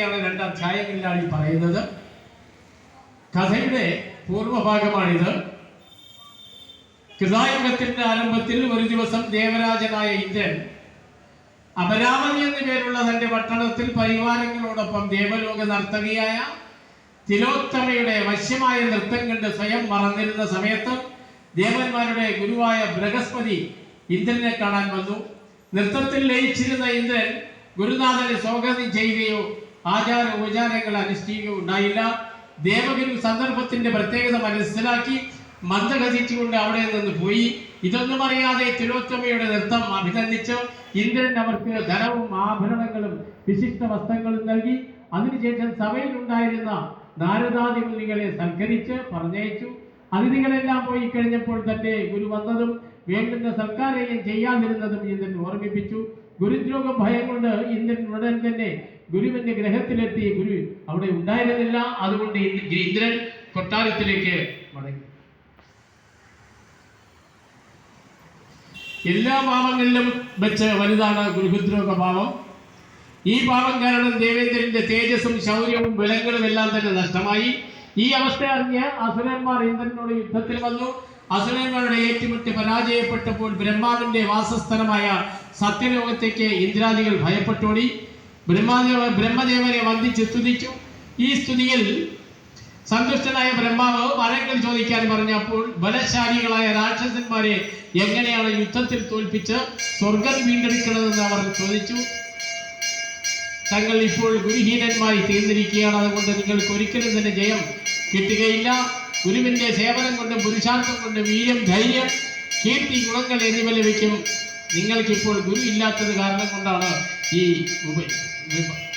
തന്നെയാണ് രണ്ട് അധ്യായങ്ങളിലാണ് ഈ പറയുന്നത്. കഥയുടെ പൂർവഭാഗമാണിത് കൃതായുഗത്തിന്റെ ആരംഭത്തിൽ ഒരു ദിവസം ദേവരാജനായ ഇന്ദ്രൻ അപരാമതി എന്ന പേരുള്ള തന്റെ പട്ടണത്തിൽ പരിവാരങ്ങളോടൊപ്പം ദേവലോക നർത്തകിയായ തിലോത്തമയുടെ വശ്യമായ നൃത്തം കണ്ട് സ്വയം മറന്നിരുന്ന സമയത്ത് ദേവന്മാരുടെ ഗുരുവായ ബൃഹസ്പതി ഇന്ദ്രനെ കാണാൻ വന്നു. നൃത്തത്തിൽ ലയിച്ചിരുന്ന ഇന്ദ്രൻ ഗുരുനാഥനെ സ്വാഗതം ചെയ്യുകയോ ആചാര ഉപചാരങ്ങൾ അനുഷ്ഠിക്കുക ഉണ്ടായില്ല ദേവഗുരു സന്ദർഭത്തിന്റെ പ്രത്യേകത മനസ്സിലാക്കി മന്ദഗതിച്ചുകൊണ്ട് അവിടെ നിന്ന് പോയി. ഇതൊന്നും അറിയാതെ തിലോത്തമയുടെ നൃത്തം അഭിനന്ദിച്ച്. ഇന്ദ്രൻ അവർക്ക് ധനവും ആഭരണങ്ങളും വിശിഷ്ട വസ്ത്രങ്ങളും നൽകി. അതിനുശേഷം സഭയിലുണ്ടായിരുന്ന നാരദാദി മുനികളെ സൽക്കരിച്ച് പറഞ്ഞയച്ചു. അതിഥികളെല്ലാം പോയി കഴിഞ്ഞപ്പോൾ തന്നെ ഗുരു വന്നതും വേണ്ടുന്ന സർക്കാരെയും ചെയ്യാതിരുന്നതും ഇന്ദ്രൻ ഓർമ്മിപ്പിച്ചു. ഗുരുദ്രോഗ ഭയം കൊണ്ട് ഇന്ദ്രൻ ഉടൻ തന്നെ ഗുരുവിന്റെ ഗ്രഹത്തിലെത്തി ഗുരു അവിടെ ഉണ്ടായിരുന്നില്ല. അതുകൊണ്ട് ഇന്ദ്രൻ കൊട്ടാരത്തിലേക്ക് മടങ്ങി. എല്ലാ പാപങ്ങളിലും വെച്ച് വലുതാണ് ഗുരുഹുദ്രോഗ പാപം. ഈ പാപം കാരണം ദേവേന്ദ്രന്റെ തേജസ്സും ശൗര്യവും ബലങ്ങളും എല്ലാം തന്നെ നഷ്ടമായി. ഈ അവസ്ഥ അറിഞ്ഞ് അസുരന്മാർ ഇന്ദ്രനോട് യുദ്ധത്തിൽ വന്നു. അസുരന്മാരുടെ ഏറ്റുമുട്ടി പരാജയപ്പെട്ടപ്പോൾ ബ്രഹ്മാവിന്റെ വാസസ്ഥലമായ സത്യലോകത്തേക്ക് ഇന്ദ്രാദികൾ ഭയപ്പെട്ടോടി. ബ്രഹ്മാദേവ ബ്രഹ്മദേവനെ വന്ദിച്ച് സ്തുതിച്ചു. ഈ സ്തുതിയിൽ സന്തുഷ്ടനായ ബ്രഹ്മാവ് വരങ്ങൾ ചോദിക്കാൻ പറഞ്ഞപ്പോൾ ബലശാലികളായ രാക്ഷസന്മാരെ എങ്ങനെയാണ് യുദ്ധത്തിൽ തോൽപ്പിച്ച് സ്വർഗം വീണ്ടെടുക്കണമെന്ന് അവർ ചോദിച്ചു. തങ്ങൾ ഇപ്പോൾ ഗുരുഹീനന്മാരി തീർന്നിരിക്കുകയാണ്. അതുകൊണ്ട് നിങ്ങൾക്ക് ഒരിക്കലും തന്നെ ജയം കിട്ടുകയില്ല. ഗുരുവിന്റെ സേവനം കൊണ്ടും പുരുഷാർത്ഥം കൊണ്ടും വീര്യം ധൈര്യം കീർത്തി ഗുണങ്ങൾ എന്നിവ ലഭിക്കും. നിങ്ങൾക്കിപ്പോൾ ഗുരു ഇല്ലാത്തത് കാരണം കൊണ്ടാണ് ഈ ഉപ-